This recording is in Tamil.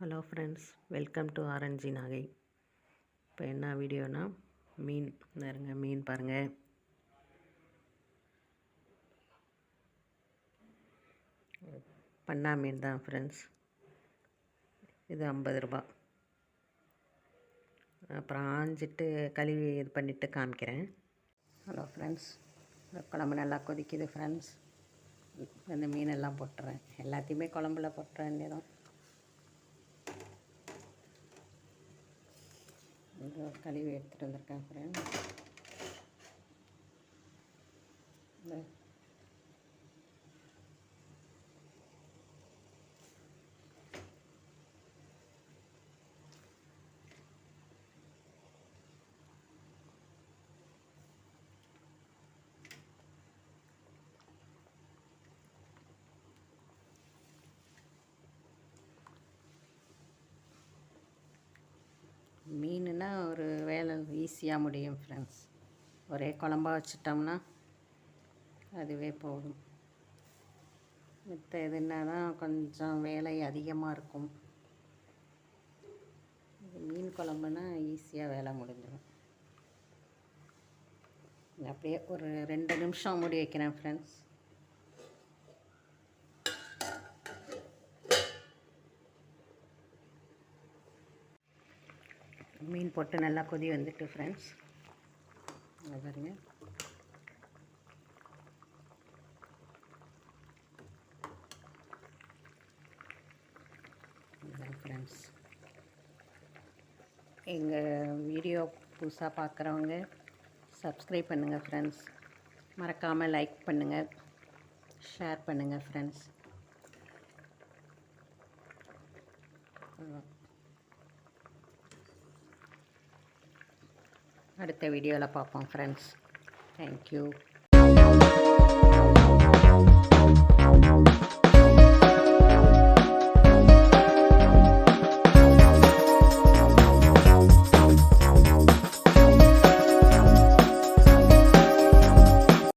Hello friends welcome to orange Nagai. இப்போ என்ன வீடியோனா மீன் பாருங்க மீன் பாருங்கள் பண்ணா மீன் தான் ஃப்ரெண்ட்ஸ். இது ஐம்பது ரூபா. அப்புறம் ஆஞ்சிட்டு கழுவி இது பண்ணிவிட்டு காமிக்கிறேன். ஹலோ ஃப்ரெண்ட்ஸ் குழம்பு நல்லா கொதிக்குது ஃப்ரெண்ட்ஸ். இந்த மீனெல்லாம் போட்டுறேன். எல்லாத்தையுமே குழம்புல போட்டுறேன் வேண்டியதான் இது கழுவி எடுத்துகிட்டு வந்திருக்கேன் ஃப்ரெண்ட் இந்த மீனுனா ஒரு வேலை ஈஸியாக முடியும் ஃப்ரெண்ட்ஸ் ஒரே குழம்பா வச்சிட்டோம்னா அதுவே போதும். மித்த எதுனா தான் கொஞ்சம் வேலை அதிகமாக இருக்கும். மீன் குழம்புனா ஈஸியாக வேலை முடிஞ்சிடும். அப்படியே ஒரு ரெண்டு நிமிஷம் மூடி வைக்கிறேன் ஃப்ரெண்ட்ஸ் மீன் போட்டு நல்லா கொதி வந்துட்டு ஃப்ரெண்ட்ஸ் பாருங்க. ஃப்ரெண்ட்ஸ் எங்கள் வீடியோ புதுசாக பார்க்குறவங்க சப்ஸ்கிரைப் பண்ணுங்கள் ஃப்ரெண்ட்ஸ் மறக்காமல் லைக் பண்ணுங்கள் ஷேர் பண்ணுங்கள் ஃப்ரெண்ட்ஸ் அடுத்த வீடியோவில் பார்ப்போம் ஃப்ரெண்ட்ஸ் தேங்க்யூ